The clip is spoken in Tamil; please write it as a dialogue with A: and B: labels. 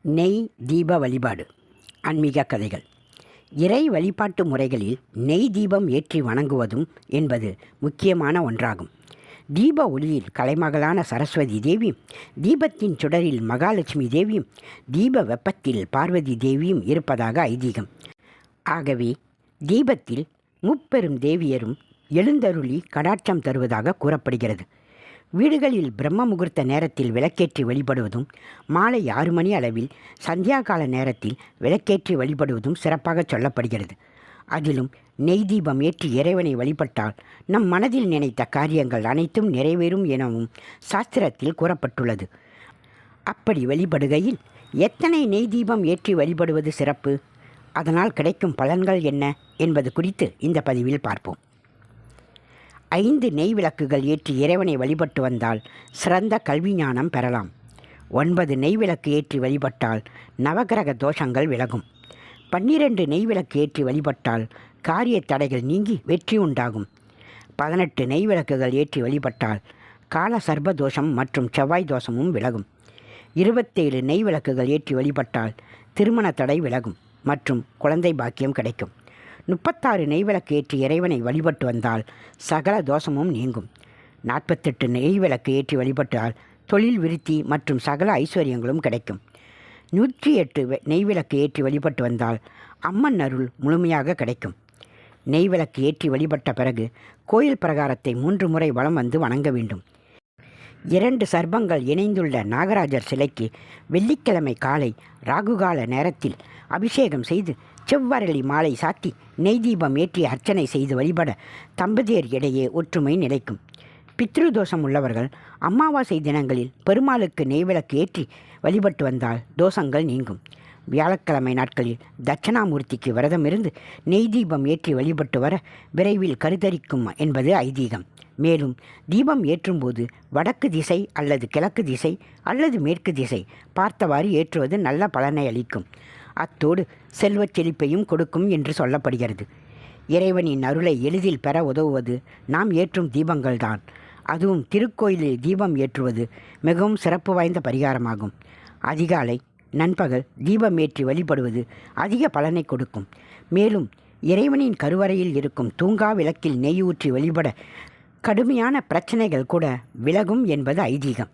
A: நெய் தீப வழிபாடு. ஆன்மீக கதைகள். இறை வழிபாட்டு முறைகளில் நெய் தீபம் ஏற்றி வணங்குவதும் என்பது முக்கியமான ஒன்றாகும். தீப ஒளியில் கலைமகளான சரஸ்வதி தேவியும் தீபத்தின் சுடரில் மகாலட்சுமி தேவியும் தீப வெப்பத்தில் பார்வதி தேவியும் இருப்பதாக ஐதீகம். ஆகவே தீபத்தில் முப்பெரும் தேவியரும் எழுந்தருளி கடாட்சம் தருவதாக கூறப்படுகிறது. வீடுகளில் பிரம்ம முகூர்த்த நேரத்தில் விளக்கேற்றி வழிபடுவதும் மாலை ஆறு மணி அளவில் சந்தியா கால நேரத்தில் விளக்கேற்றி வழிபடுவதும் சிறப்பாக சொல்லப்படுகிறது. அதிலும் நெய் தீபம் ஏற்றி இறைவனை வழிபட்டால் நம் மனதில் நினைத்த காரியங்கள் அனைத்தும் நிறைவேறும் எனவும் சாஸ்திரத்தில் கூறப்பட்டுள்ளது. அப்படி வழிபடுகையில் எத்தனை நெய் தீபம் ஏற்றி வழிபடுவது சிறப்பு? அதனால் கிடைக்கும் பலன்கள் என்ன என்பது குறித்து இந்த பதிவில் பார்ப்போம். ஐந்து நெய் விளக்குகள் ஏற்றி இறைவனை வழிபட்டு வந்தால் சிறந்த கல்வி ஞானம் பெறலாம். ஒன்பது நெய் விளக்கு ஏற்றி வழிபட்டால் நவகிரக தோஷங்கள் விலகும். பன்னிரண்டு நெய் விளக்கு ஏற்றி வழிபட்டால் காரிய தடைகள் நீங்கி வெற்றி உண்டாகும். பதினெட்டு நெய் விளக்குகள் ஏற்றி வழிபட்டால் கால சர்ப தோஷம் மற்றும் செவ்வாய் தோஷமும் விலகும். இருபத்தேழு நெய் விளக்குகள் ஏற்றி வழிபட்டால் திருமண தடை விலகும் மற்றும் குழந்தை பாக்கியம் கிடைக்கும். முப்பத்தாறு நெய்விளக்கு ஏற்றி இறைவனை வழிபட்டு வந்தால் சகல தோஷமும் நீங்கும். நாற்பத்தெட்டு நெய்விளக்கு ஏற்றி வழிபட்டால் தொழில் விருத்தி மற்றும் சகல ஐஸ்வர்யங்களும் கிடைக்கும். நூற்றி எட்டு நெய்விளக்கு ஏற்றி வழிபட்டு வந்தால் அம்மன் அருள் முழுமையாக கிடைக்கும். நெய்விளக்கு ஏற்றி வழிபட்ட பிறகு கோயில் பிரகாரத்தை மூன்று முறை வலம் வந்து வணங்க வேண்டும். இரண்டு சர்பங்கள் இணைந்துள்ள நாகராஜர் சிலைக்கு வெள்ளிக்கிழமை காலை ராகுகால நேரத்தில் அபிஷேகம் செய்து செவ்வரளி மாலை சாத்தி நெய் தீபம் ஏற்றி அர்ச்சனை செய்து வழிபட தம்பதியர் இடையே ஒற்றுமை நிலைக்கும். பித்ருதோஷம் உள்ளவர்கள் அமாவாசை தினங்களில் பெருமாளுக்கு நெய்விளக்கு ஏற்றி வழிபட்டு வந்தால் தோஷங்கள் நீங்கும். வியாழக்கிழமை நாட்களில் தட்சணாமூர்த்திக்கு விரதம் இருந்து நெய் தீபம் ஏற்றி வழிபட்டு வர விரைவில் கருத்தரிக்கும் என்பது ஐதீகம். மேலும் தீபம் ஏற்றும்போது வடக்கு திசை அல்லது கிழக்கு திசை அல்லது மேற்கு திசை பார்த்தவாறு ஏற்றுவது நல்ல பலனை அளிக்கும். அத்தோடு செல்வச் செழிப்பையும் கொடுக்கும் என்று சொல்லப்படுகிறது. இறைவனின் அருளை எளிதில் பெற உதவுவது நாம் ஏற்றும் தீபங்கள்தான். அதுவும் திருக்கோயிலில் தீபம் ஏற்றுவது மிகவும் சிறப்பு வாய்ந்த பரிகாரமாகும். அதிகாலை நண்பகல் தீபமேற்றி வழிபடுவது அதிக பலனை கொடுக்கும். மேலும் இறைவனின் கருவறையில் இருக்கும் தூங்கா விளக்கில் நெய் ஊற்றி வழிபட கடுமையான பிரச்சனைகள் கூட விலகும் என்பது ஐதீகம்.